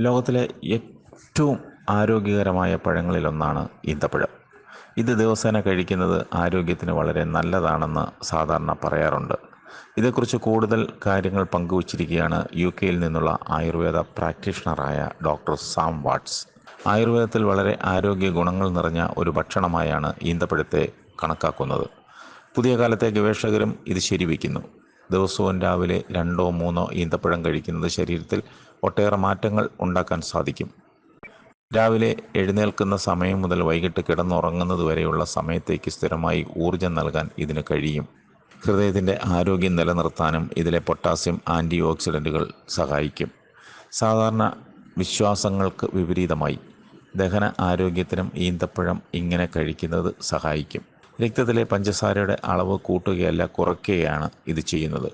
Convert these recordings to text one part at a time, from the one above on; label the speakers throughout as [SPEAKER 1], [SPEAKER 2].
[SPEAKER 1] ലോകത്തിലെ ഏറ്റവും ആരോഗ്യകരമായ പഴങ്ങളിലൊന്നാണ് ഈന്തപ്പഴം. ഇത് ദിവസേന കഴിക്കുന്നത് ആരോഗ്യത്തിന് വളരെ നല്ലതാണെന്ന് സാധാരണ പറയാറുണ്ട്. ഇതേക്കുറിച്ച് കൂടുതൽ കാര്യങ്ങൾ പങ്കുവച്ചിരിക്കുകയാണ് യു കെയിൽ നിന്നുള്ള ആയുർവേദ പ്രാക്ടീഷണറായ ഡോക്ടർ സാം വാട്സ്. ആയുർവേദത്തിൽ വളരെ ആരോഗ്യ ഗുണങ്ങൾ നിറഞ്ഞ ഒരു ഭക്ഷണമായാണ് ഈന്തപ്പഴത്തെ കണക്കാക്കുന്നത്. പുതിയ കാലത്തെ ഗവേഷകരും ഇത് ശരിവയ്ക്കുന്നു ദിവസവും രാവിലെ രണ്ടോ മൂന്നോ ഈന്തപ്പഴം കഴിക്കുന്നത് ശരീരത്തിൽ ഒട്ടേറെ മാറ്റങ്ങൾ ഉണ്ടാക്കാൻ സാധിക്കും. രാവിലെ എഴുന്നേൽക്കുന്ന സമയം മുതൽ വൈകിട്ട് കിടന്നുറങ്ങുന്നത് വരെയുള്ള സമയത്തേക്ക് സ്ഥിരമായി ഊർജം നൽകാൻ ഇതിന് കഴിയും. ഹൃദയത്തിന്റെ ആരോഗ്യം നിലനിർത്താനും ഇതിലെ പൊട്ടാസ്യം ആന്റി ഓക്സിഡന്റുകൾ സഹായിക്കും. സാധാരണ വിശ്വാസങ്ങൾക്ക് വിപരീതമായി ദഹന ആരോഗ്യത്തിനും ഈന്തപ്പഴം ഇങ്ങനെ കഴിക്കുന്നത് സഹായിക്കും. രക്തത്തിലെ പഞ്ചസാരയുടെ അളവ് കൂട്ടുകയല്ല കുറയ്ക്കുകയാണ് ഇത് ചെയ്യുന്നത്.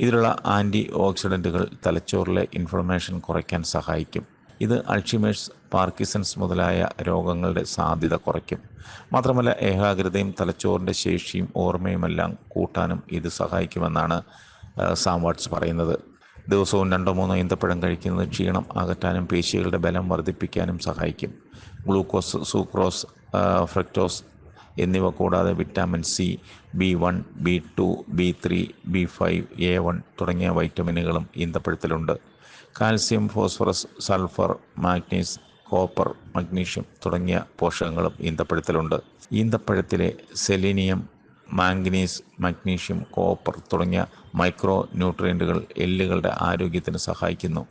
[SPEAKER 1] ഇതിലുള്ള ആന്റി ഓക്സിഡന്റുകൾ തലച്ചോറിലെ ഇൻഫ്ലമേഷൻ കുറയ്ക്കാൻ സഹായിക്കും. ഇത് അൾഷിമേഴ്സ് പാർക്കിസൺസ് മുതലായ രോഗങ്ങളുടെ സാധ്യത കുറയ്ക്കും. മാത്രമല്ല ഏകാഗ്രതയും തലച്ചോറിന്റെ ശേഷിയും ഓർമ്മയുമെല്ലാം കൂട്ടാനും ഇത് സഹായിക്കുമെന്നാണ് സാംവാട്സ് പറയുന്നത്. ദിവസവും രണ്ടോ മൂന്നോ ഈന്തപ്പഴം കഴിക്കുന്നത് ക്ഷീണം അകറ്റാനും പേശികളുടെ ബലം വർദ്ധിപ്പിക്കാനും സഹായിക്കും. ഗ്ലൂക്കോസ് സൂക്രോസ് ഫ്രക്ടോസ് എന്നിവ കൂടാതെ vitamin C B one B two B three B five A one തുടങ്ങിയ വൈറ്റമിനുകളും ഈന്തപ്പഴത്തിലുണ്ട്. Calcium phosphorus sulphur manganese copper magnesium തുടങ്ങിയ പോഷകങ്ങളും ഈന്തപ്പഴത്തിലുണ്ട്. ഈന്തപ്പഴത്തിലെ സെലീനിയം മാംഗനീസ് മഗ്നീഷ്യം കോപ്പർ തുടങ്ങിയ മൈക്രോ ന്യൂട്രിയന്റുകൾ എല്ലുകളുടെ ആരോഗ്യത്തിന് സഹായിക്കുന്നു.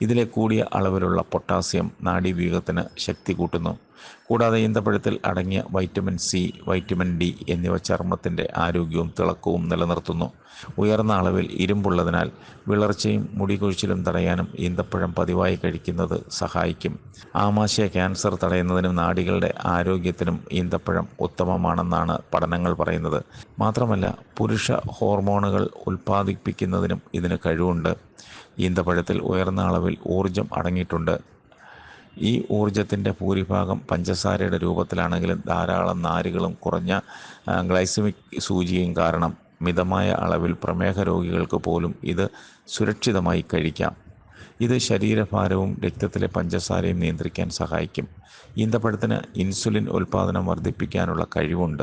[SPEAKER 1] ഇതിലെ കൂടിയ അളവിലുള്ള പൊട്ടാസ്യം നാഡീവ്യൂഹത്തിന് ശക്തി കൂട്ടുന്നു. കൂടാതെ ഈന്തപ്പഴത്തിൽ അടങ്ങിയ വൈറ്റമിൻ സി വൈറ്റമിൻ ഡി എന്നിവ ചർമ്മത്തിന്റെ ആരോഗ്യവും തിളക്കവും നിലനിർത്തുന്നു. ഉയർന്ന അളവിൽ ഇരുമ്പുള്ളതിനാൽ വിളർച്ചയും മുടികൊഴിച്ചിലും തടയാനും ഈന്തപ്പഴം പതിവായി കഴിക്കുന്നത് സഹായിക്കും. ആമാശയ ക്യാൻസർ തടയുന്നതിനും നാടികളുടെ ആരോഗ്യത്തിനും ഈന്തപ്പഴം ഉത്തമമാണെന്നാണ് പഠനങ്ങൾ പറയുന്നത്. പുരുഷ ഹോർമോണുകൾ ഉൽപ്പാദിപ്പിക്കുന്നതിനും ഇതിന് കഴിവുണ്ട്. ഈന്തപ്പഴത്തിൽ ഉയർന്ന അളവിൽ ഊർജം അടങ്ങിയിട്ടുണ്ട്. ഈ ഊർജത്തിന്റെ ഭൂരിഭാഗം പഞ്ചസാരയുടെ രൂപത്തിലാണെങ്കിലും ധാരാളം നാരുകളും കുറഞ്ഞ ഗ്ലൈസമിക് സൂചിയും കാരണം മിതമായ അളവിൽ പ്രമേഹ രോഗികൾക്ക് പോലും ഇത് സുരക്ഷിതമായി കഴിക്കാം. ഇത് ശരീരഭാരവും രക്തത്തിലെ പഞ്ചസാരയും നിയന്ത്രിക്കാൻ സഹായിക്കും. ഈന്തപ്പഴത്തിന് ഇൻസുലിൻ ഉൽപ്പാദനം വർദ്ധിപ്പിക്കാനുള്ള കഴിവുണ്ട്.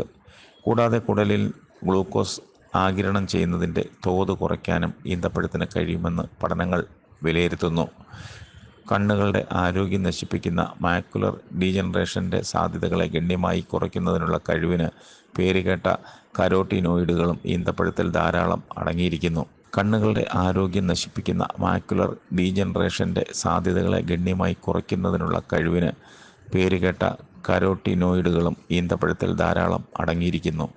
[SPEAKER 1] കൂടാതെ കുടലിൽ ഗ്ലൂക്കോസ് ആഗിരണം ചെയ്യുന്നതിന്റെ തോത് കുറയ്ക്കാനും ഈന്തപ്പഴത്തിന് കഴിയുമെന്ന് പഠനങ്ങൾ വിലയിരുത്തുന്നു. കണ്ണുകളുടെ ആരോഗ്യം നശിപ്പിക്കുന്ന മാക്കുലർ ഡീജനറേഷന്റെ സാധ്യതകളെ ഗണ്യമായി കുറയ്ക്കുന്നതിനുള്ള കഴിവിന് പേരുകേട്ട കരോട്ടിനോയിഡുകളും ഈന്തപ്പഴത്തിൽ ധാരാളം അടങ്ങിയിരിക്കുന്നു. കണ്ണുകളുടെ ആരോഗ്യം നശിപ്പിക്കുന്ന മാക്കുലർ ഡീജനറേഷന്റെ സാധ്യതകളെ ഗണ്യമായി കുറയ്ക്കുന്നതിനുള്ള കഴിവിന് പേരുകേട്ട കരോട്ടിനോയിഡുകളും ഈന്തപ്പഴത്തിൽ ധാരാളം അടങ്ങിയിരിക്കുന്നു.